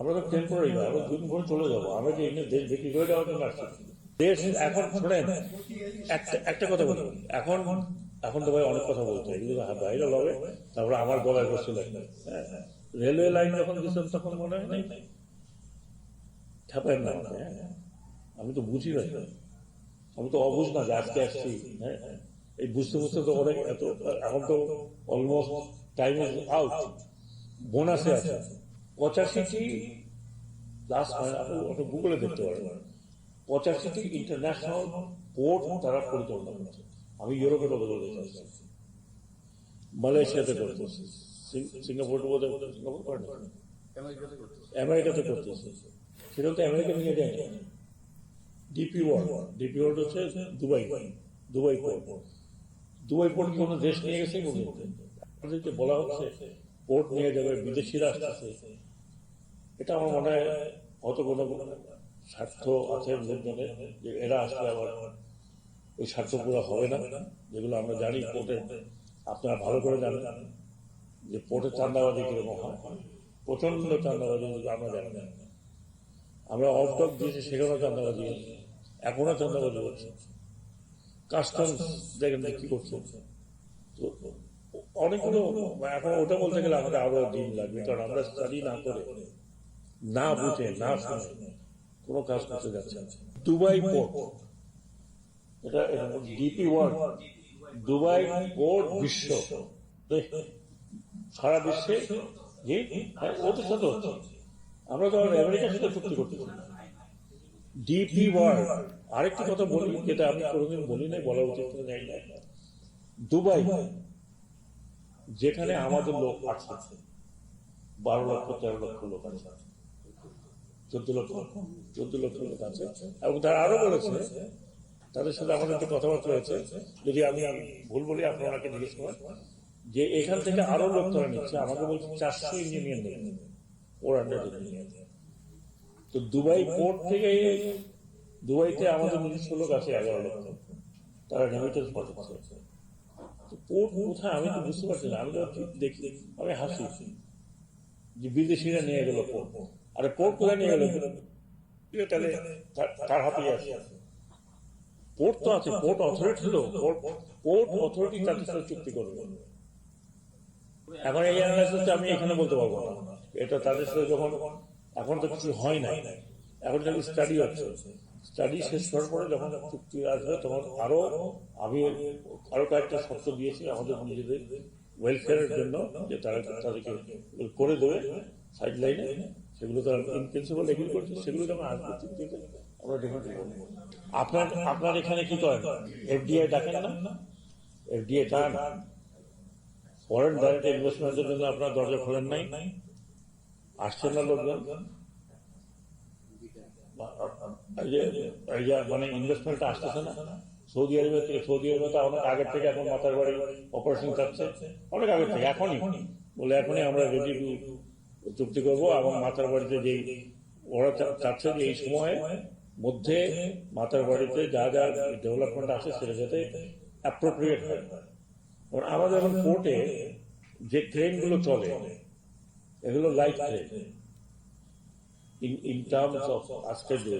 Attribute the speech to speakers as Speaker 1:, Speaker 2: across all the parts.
Speaker 1: আমরা তো টেম্পোরারি না, আমরা দুদিন পরে চলে যাব। আমরা যে এখানে দেশ বিক্রি করে দেওয়ার জন্য আসছি। দেশ এখন শোনেন, একটা একটা কথা বলি। এখন এখন তো ভাই অনেক কথা বলতে হয়। এগুলো বাইরে হবে তারপরে আমার গলায় বসছিল হ্যাঁ রেলওয়ে লাইন যখন দিচ্ছেন তখন মনে হয় নাই? ঠাপায় না হ্যাঁ। আমি তো বুঝি না আমি তো অবুঝ না যে আজকে আসছি হ্যাঁ। এই বুঝতে বুঝতে তো অনেক এত, এখন তো অলমোস্ট টাইম আউট বোনাসে আছে। পঁচাশিটি আপনি ওটা গুগলে দেখতে পারেন পঁচাশিটি ইন্টারন্যাশনাল পোর্ট তারা পরিচালনা করছে। আমি ইউরোপে কথা বলতে চাচ্ছি। মালয়েশিয়াতে করতেছে সিঙ্গাপুর বোধ সিঙ্গাপুর করে আমেরিকাতে করতেছে। সেটা তো আমেরিকা নিয়ে যায় D P world. D P world হচ্ছে Dubai. Dubai port Dubai port কোনো দেশ নিয়ে গেছে? বলা হচ্ছে পোর্ট নিয়ে যাবে বিদেশিরা আসতেছে এটা আমার মনে হয় কত কোনো স্বার্থ আছে লোকজনের যে এরা আসলে আবার ওই স্বার্থ পুরো হবে না, যেগুলো আমরা জানি পোর্টে আপনারা ভালো করে জানেন যে পোর্টে চান্দাবাজি কীরকম হয়। প্রচণ্ড চান্দাবাজি আমরা জানি। না আমরা অফডক দিয়েছি, সেখানেও চান্দাবাজি হচ্ছে। এখনও চান্দাবাজি হচ্ছে। কাস্টমস দেখেন কি করছে। তো অনেকগুলো, এখন ওটা বলতে গেলে আমাদের আরও দিন লাগবে, কারণ আমরা স্টাডি না করে না বুঝে না শুনে কোনো কাজ করতে যাচ্ছে দুবাই পোর্ট এটা D P world Dubai port বিশ্ব। সারা বিশ্বে জি ওদের সাথে হচ্ছে আমরা তো আমেরিকার সাথে চুক্তি করতেছি না। ডিপি ওয়ার্ল্ড আরেকটি কথা বলি যেটা আমি কোনোদিন বলি নাই বলা উচিত জানি না দুবাই। যেখানে আমাদের লোক আছে। বারো লক্ষ তেরো লক্ষ লোক আছে। চোদ্দ লক্ষ চোদ্দ লক্ষ লোক আছে। এবং তারা আরও বলেছে, তাদের সাথে আমাদের একটা কথাবার্তা হয়েছে যদি আমি ভুল বলি আপনারা ওনাকে জিজ্ঞেস করেন যে এখান থেকে আরও লোক তারা নিচ্ছে, আমাকে বলছে চারশো ইঞ্জিনিয়ার নেবে ওর তো দুবাই পোর্ট থেকে, দুবাইতে আমাদের নিজস্ব লোক আছে এগারো লক্ষ। তারা রেমিটেন্স পাঠাচ্ছে। পোর্ট কোথায়? আমি তো বুঝতে পারছি না। আমি তো দেখি, আমি হাসি। যে বিদেশিরা নিয়ে গেল পোর্ট আরে পোর্ট কোথায় নিয়ে গেল? তাহলে তার- হাতেই আছে। পোর্ট তো আছে পোর্ট অথরিটি হলো পোর্ট অথরিটি তাদের সাথে চুক্তি করবে। এখন এই অ্যানালাইসিসটা আমি এখানে বলতে পারব না। এটা তাদের সাথে যখন এখন তো কিছু হয় নাই। এখন যদি স্টাডি হচ্ছে স্টাডি শেষ হওয়ার পরে যখন চুক্তি আসবে তখন আরও আমি আরও কয়েকটা শর্ত দিয়েছি আমাদের নিজেদের ওয়েলফেয়ারের জন্য যে তারা তাদেরকে করে দেবে সাইড লাইনে সেগুলো তারা ইন প্রিন্সিপাল এগ্রি করছে সেগুলো যখন আসবে চুক্তিতে আমরা ডেফিনেটলি বলব আপনার আপনার এখানে কি করেন? এফডিআই ডাকেন না? এফডিআই ডান ফরেন ডাইরেক্ট ইনভেস্টমেন্টের জন্য আপনার দরজা খোলেন নাই? আসছেন না লোকজন? মানে ইনভেস্টমেন্ট আসতেছে না? সৌদি আরবের থেকে সৌদি আরবে তো অনেক আগের থেকে এখন মাথার বাড়ি অপারেশন চাচ্ছে। অনেক আগের থেকে এখনই। বলে এখনই আমরা রেডি চুক্তি করব এবং মাথার বাড়িতে যেই ওরা চাচ্ছে যে এই সময়ে মধ্যে মাথার বাড়িতে যা যা ডেভেলপমেন্ট আছে সেটা যাতে অ্যাপ্রোপ্রিয়েট হয়। আমাদের এখন পোর্টে যে ট্রেনগুলো চলে, এগুলো light train in in terms of আজকের যে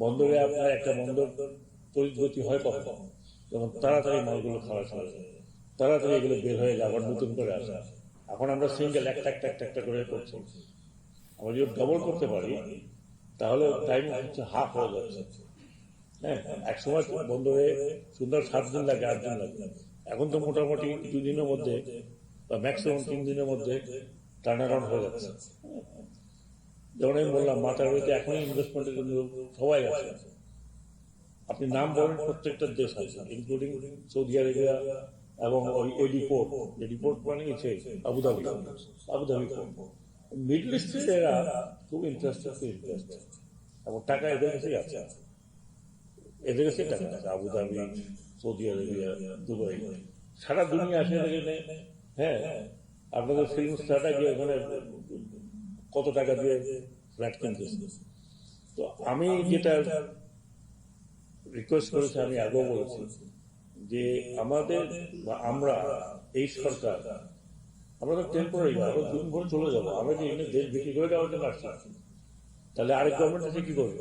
Speaker 1: বন্দরে আপনার একটা বন্দর পরিগতি হয় কখন? যখন তাড়াতাড়ি মালগুলো খাওয়া চলে তাড়াতাড়ি এগুলো বের হয়ে যায়, আবার নতুন করে আসে। এখন আমরা সিঙ্গেল একটা একটা একটা একটা করে করছি। আমরা যদি ডবল করতে পারি, তাহলে টাইম হচ্ছে হাফ হয়ে যাচ্ছে। হ্যাঁ এক সময় বন্দরে সুন্দর সাত দিন লাগে, আট দিন লাগে। এখন তো মোটামুটি দুই দিনের মধ্যে বা ম্যাক্সিমাম তিন দিনের মধ্যে টার্ন অ্যারাউন্ড হয়ে যাচ্ছে। যেমন আমি বললাম, মাথার বাড়িতে এখনই ইনভেস্টমেন্টের জন্য সবাই আছে আপনি নাম বলেন, প্রত্যেকটা দেশ আছে ইনক্লুডিং সৌদি আরেবিয়া এবং ওই ওই রিপোর্ট রিপোর্ট গেছে Abu Dhabi Abu Dhabi middle ইস্টের এরা খুব ইন্টারেস্টেড ইন্টারেস্টেড এবং টাকা এদের কাছেই আছে। এদের কাছে টাকা আছে Abu Dhabi Saudi Arabia Dubai সারা দুনিয়া আছে এখানে হ্যাঁ আপনাদের ফিল্ম স্টারটা গিয়ে ওখানে কত টাকা দিয়ে ফ্ল্যাট কিনতেছে। তো আমি যেটা রিকোয়েস্ট করেছি, আমি আগেও বলেছি যে আমাদের বা আমরা এই সরকার, আমরা তো টেম্পোরারি আরও দুদিন পরে চলে যাব। আমরা কি এনে দেশ বিক্রি করে দেওয়ার জন্য আসছি। তাহলে আরেক গভর্নমেন্ট এসে কি করবে?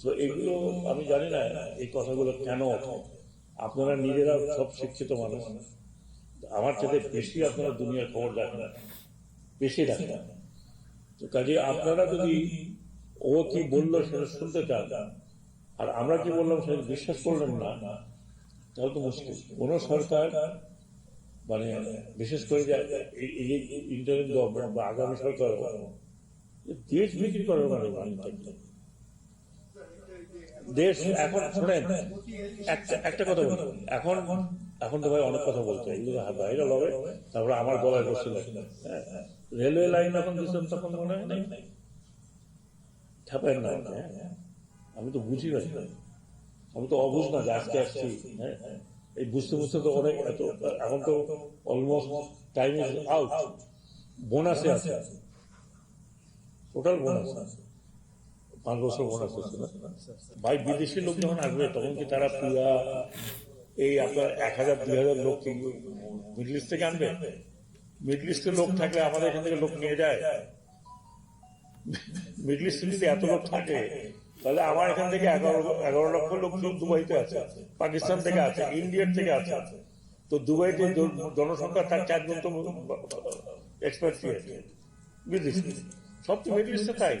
Speaker 1: তো এগুলো আমি জানি না এই কথাগুলো কেন আপনারা নিজেরা সব শিক্ষিত মানুষ। আমার চেয়ে বেশি আপনারা দুনিয়ার খবর দেখেন বেশি দেখেন তো কাজে আপনারা যদি ও কি বলল সেটা শুনতে চান আর আমরা কি বললাম, সেটা বিশ্বাস করলেন না, তাহলে তো মুশকিল। কোন সরকার মানে বিশেষ করে যে ইন্টারিম গভর্নমেন্ট বা আগামী সরকার দেশ বিক্রি করার মানে দেশ এখন শোনেন, একটা কথা বলি। এখন এখন তো ভাই অনেক কথা বলতে। এগুলো ভাইরাল হবে তারপরে আমার গলায় বসছিল হ্যাঁ রেলওয়ে লাইন এখন দিচ্ছেন তখন মনে হয় নাই? ছাপেন না হ্যাঁ। আমি তো বুঝি না আমি তো অবুঝ না যে আজকে আসছি হ্যাঁ? এই বুঝতে বুঝতে তো অনেক এত, এখন তো অলমোস্ট টাইম আউট বোনাসে আছে। Total bonus. পাঁচ বছর বোনাস আছে না। ভাই, বিদেশি লোক যখন আসবে, তখন কি তারা পুরা এই আপনার এক হাজার, দুই হাজার লোক মিডল ইস্ট থেকে আনবে? মিডল ইস্টের লোক থাকলে আমাদের এখান থেকে লোক নিয়ে যায়। মিডল ইস্টে যদি এত লোক থাকে তাহলে আমার এখান থেকে এগারো এগারো লক্ষ লোক দুবাইতে আছে, পাকিস্তান থেকে আছে, ইন্ডিয়ার থেকে আছে। তো দুবাইতে জনসংখ্যা তার চারজন তো এক্সপার্ট বিদেশি সব তো মিডল তাই।